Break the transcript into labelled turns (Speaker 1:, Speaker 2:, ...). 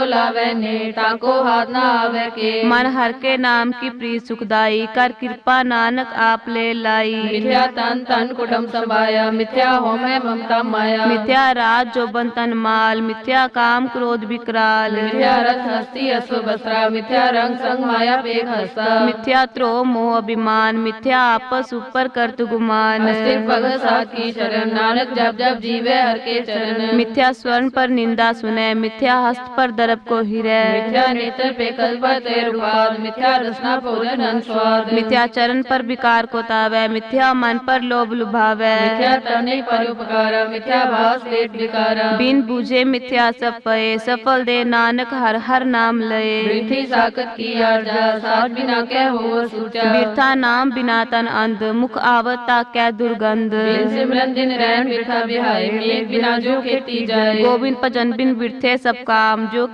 Speaker 1: लावे ने ताको हाथ ना आवे के।
Speaker 2: मन हर के नाम की प्री सुखदाई कर कृपा नानक आप ले लाई।
Speaker 1: मिथ्या तन तन कुटुम संभाया मिथ्या हो मैं ममता माया।
Speaker 2: मिथ्या राज जो बंतन माल मिथ्या काम क्रोध विकराल।
Speaker 1: मिथ्या रथ हस्ती अश्व बसरा मिथ्या रंग संग माया पेग हस्ता।
Speaker 2: मिथ्या त्रो मोह अभिमान मिथ्या आपस ऊपर कर्त गुमान।
Speaker 1: पग साथ की शरण नानक जब जब जीवे हर के चरण।
Speaker 2: मिथ्या स्वर्ण पर निंदा सुने मिथ्या हस्त पर दरब को हिरे।
Speaker 1: मिथ्या मिथ्या रसना भोजन
Speaker 2: मिथ्या चरण पर विकार को तावे मिथ्या मन पर लोभ लुभावे।
Speaker 1: मिथ्या तने पर उपकार मिथ्या भास लेट विकारा।
Speaker 2: बिन बूझे मिथ्या सब पए सफल दे नानक हर हर नाम लए।
Speaker 1: वृद्धि साकत की आर्जा साथ बिना कह हो सूचा।
Speaker 2: नाम बिना तन अंध मुख आवत ताकै दुर्गंध।
Speaker 1: बिन सिमरन दिन बिठा बिहाय बिना जो खेती जाए।
Speaker 2: गोविंद भजन बिन बिरथे सब काम जो